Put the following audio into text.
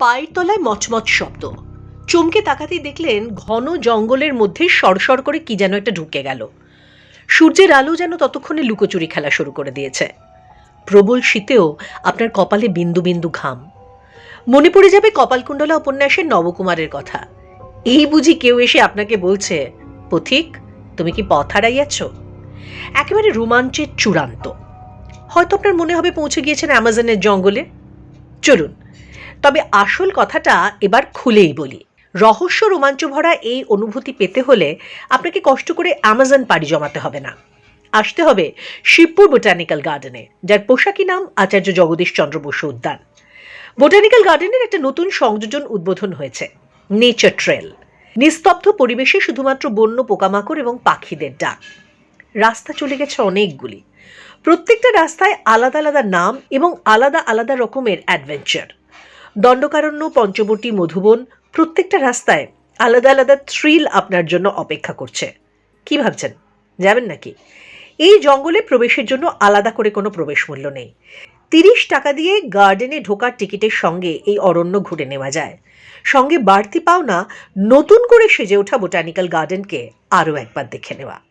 পায়ের তলায় মচমচ শব্দ। চমকে তাকাতেই দেখলেন ঘন জঙ্গলের মধ্যে সরসর করে কি যেন একটা ঢুকে গেল। সূর্যের আলো যেন ততক্ষণে লুকোচুরি খেলা শুরু করে দিয়েছে। প্রবল শীতেও আপনার কপালে বিন্দু বিন্দু ঘাম। মনে পড়ে যাবে কপালকুণ্ডলা উপন্যাসের নবকুমারের কথা। এই বুঝি কেউ এসে আপনাকে বলছে, পথিক, তুমি কি পথ হারাইয়াছ? একেবারে রোমাঞ্চের চূড়ান্ত। হয়তো আপনার মনে হবে পৌঁছে গিয়েছেন অ্যামাজনের জঙ্গলে। চলুন তবে আসল কথাটা এবার খুলেই বলি। রহস্য রোমাঞ্চ ভরা এই অনুভূতি পেতে হলে আপনাকে কষ্ট করে অ্যামাজন পাড়ি জমাতে হবে না। আসতে হবে শিবপুর বোটানিক্যাল গার্ডেনে, যার পোশাকি নাম আচার্য জগদীশ চন্দ্র বসু উদ্যান। বোটানিক্যাল গার্ডেনের একটা নতুন সংযোজন উদ্বোধন হয়েছে, নেচার ট্রেল। নিস্তব্ধ পরিবেশে শুধুমাত্র বন্য পোকামাকড় এবং পাখিদের ডাক। রাস্তা চলে গেছে অনেকগুলি। প্রত্যেকটা রাস্তায় আলাদা আলাদা নাম এবং আলাদা আলাদা রকমের অ্যাডভেঞ্চার। দণ্ডকারণ্য, পঞ্চবটী মধুবন, প্রত্যেকটা রাস্তায় আলাদা আলাদা থ্রিল আপনার জন্য অপেক্ষা করছে। কি ভাবছেন? যাবেন নাকি? এই জঙ্গলে প্রবেশের জন্য আলাদা করে কোনো প্রবেশ মূল্য নেই। তিরিশ টাকা দিয়ে গার্ডেনে ঢোকার টিকিটের সঙ্গে এই অরণ্য ঘুরে নেওয়া যায়। সঙ্গে বাড়তি পাওনা, নতুন করে সেজে ওঠা বোটানিক্যাল গার্ডেনকে আরও একবার দেখে নেওয়া।